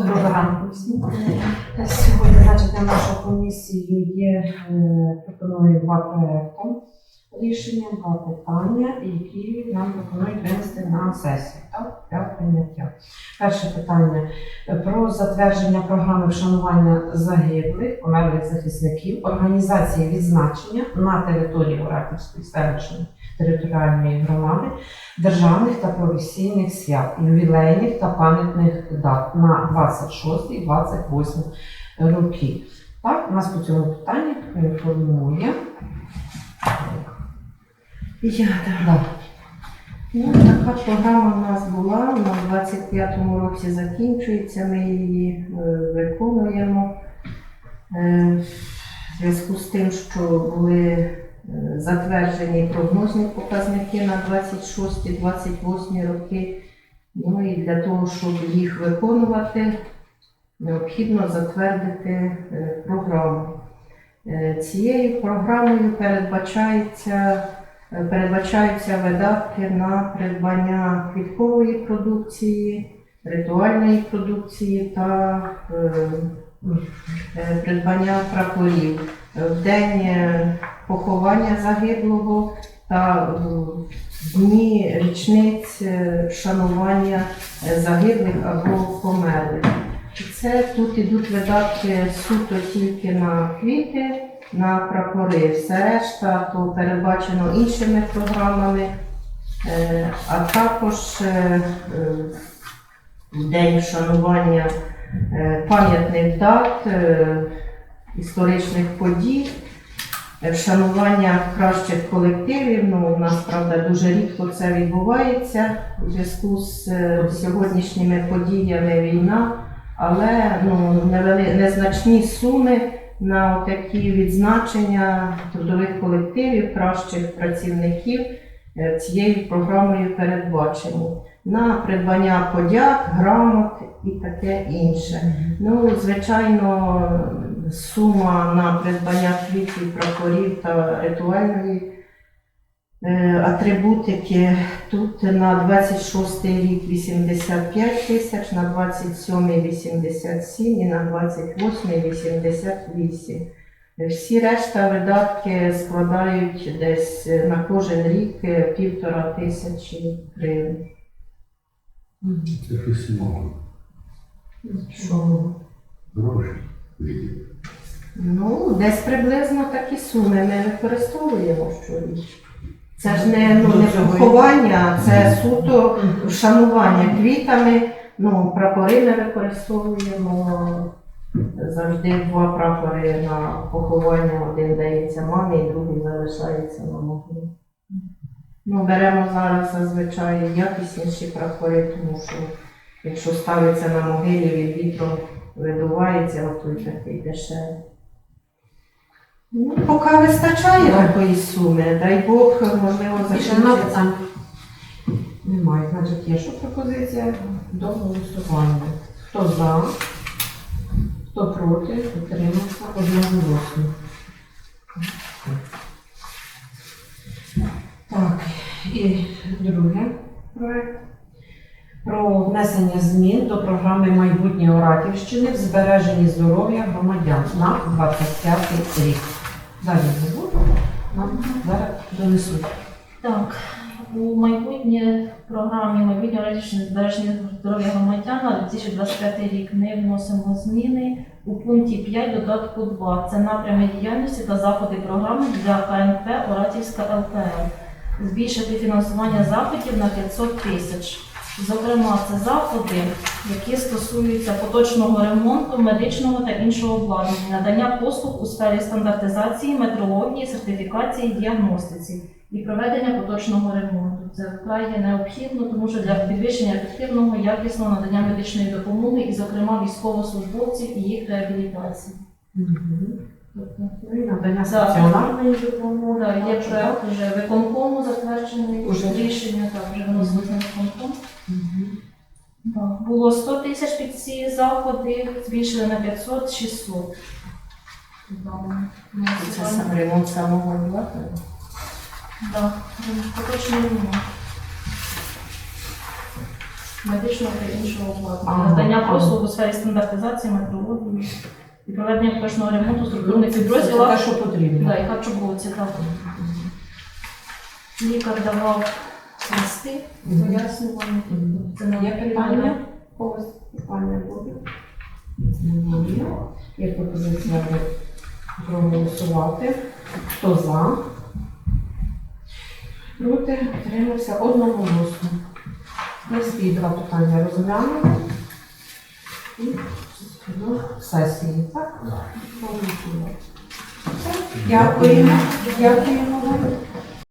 Доброго ранку всім. Сьогодні, значить, на нашу комісію є, е, пропоную два проекти рішення, два питання, які нам пропонують винести на сесію так, для прийняття. Перше питання е, про затвердження програми вшанування загиблих, померлих захисників, організації відзначення на території Оратівської селищної територіальної громади державних та професійних свят, ювілейних та пам'ятних дат на 26 і 28 роки. Так, нас по цьому питанню інформує. Я, да. Да. Ну, така програма у нас була, в 25-му році закінчується, ми її е, виконуємо. Е, в зв'язку з тим, що були затверджені прогнозні показники на 26-28 роки. Ну і для того, щоб їх виконувати, необхідно затвердити е, програму. Е, Цією програмою передбачається Е, Передбачаються видатки на придбання квіткової продукції, ритуальної продукції та придбання прапорів. Е, В день е, поховання загиблого та дні річниць е, вшанування е, загиблих або померлих. Це тут ідуть видатки суто тільки на квіти на прапори. Все решта то передбачено іншими програмами, Е, а також е, е, в день вшанування е, пам'ятних дат, е, історичних подій, е, вшанування кращих колективів. Ну, у нас, правда, дуже рідко це відбувається у зв'язку з е, сьогоднішніми подіями війна, але ну, незначні суми на такі відзначення трудових колективів, кращих працівників е, цією програмою передбачені. На придбання подяк, грамот і таке інше. Ну, звичайно, сума на придбання квітів, прапорів та ритуальної е, атрибутики тут на 26 рік 85 тисяч, на 27 87 і на 28 88. Всі решта видатки складають десь на кожен рік е, півтора тисячі гривень. Це щось мало. Що? Гроші. Ну, десь приблизно такі суми ми використовуємо щоріч. Це ж не, ну, не поховання, це суто вшанування квітами. Ну, прапори ми використовуємо завжди два прапори на поховання. Один дається мамі, і другий залишається на могилі. Ну, беремо зараз зазвичай якісніші прапори, тому що якщо ставиться на могилі від вітру видувається, а той такий дешевий. Ну, поки вистачає такої суми, дай Бог, можливо, закінчиться. Немає. Значить, є що пропозиція до голосування. Хто за, хто проти, утримався одноголосно. Так, і друге проект. Про внесення змін до програми майбутнє Оратівщини в збереженні здоров'я громадян на 25 рік. Далі не буду, нам зараз донесуть. Так, у майбутнє програмі майбутнє радічне збереження здоров'я громадян на 2025 рік ми вносимо зміни у пункті 5 додатку 2. Це напрями діяльності та заходи програми для КНП Оратівська ЛПЛ. Збільшити фінансування заходів на 500 тисяч. Зокрема, це заходи, які стосуються поточного ремонту, медичного та іншого обладнання, надання послуг у сфері стандартизації, метрології, сертифікації, діагностиці і проведення поточного ремонту. Це вкрай є необхідно, тому що для підвищення ефективного, якісного надання медичної допомоги, і, зокрема, військовослужбовців і їх реабілітації. Тобто, Ну надання стаціонарної допомоги. є проект вже виконкому затверджений, Уже. рішення так вже виносить на виконком. Так, Було 100 тисяч під ці заходи, збільшили на 500 600. Ну, Це сам ремонт самого обладнання. Да, поточний ремонт. медичного та іншого обладнання, надання послуг у сфері стандартизації, метрології і проведення кошного ремонту структурних підрозділів. те, що потрібно. Да, і харчоблоці, так. Лікар давав листи, пояснювання. Це Є питання? Когось питання буде? Немає. Є пропозиція проголосувати. Хто за? Проти? Утримався одноголосно. Всі два питання розглянули. І до сесії, так? Дякуємо. Дякуємо вам.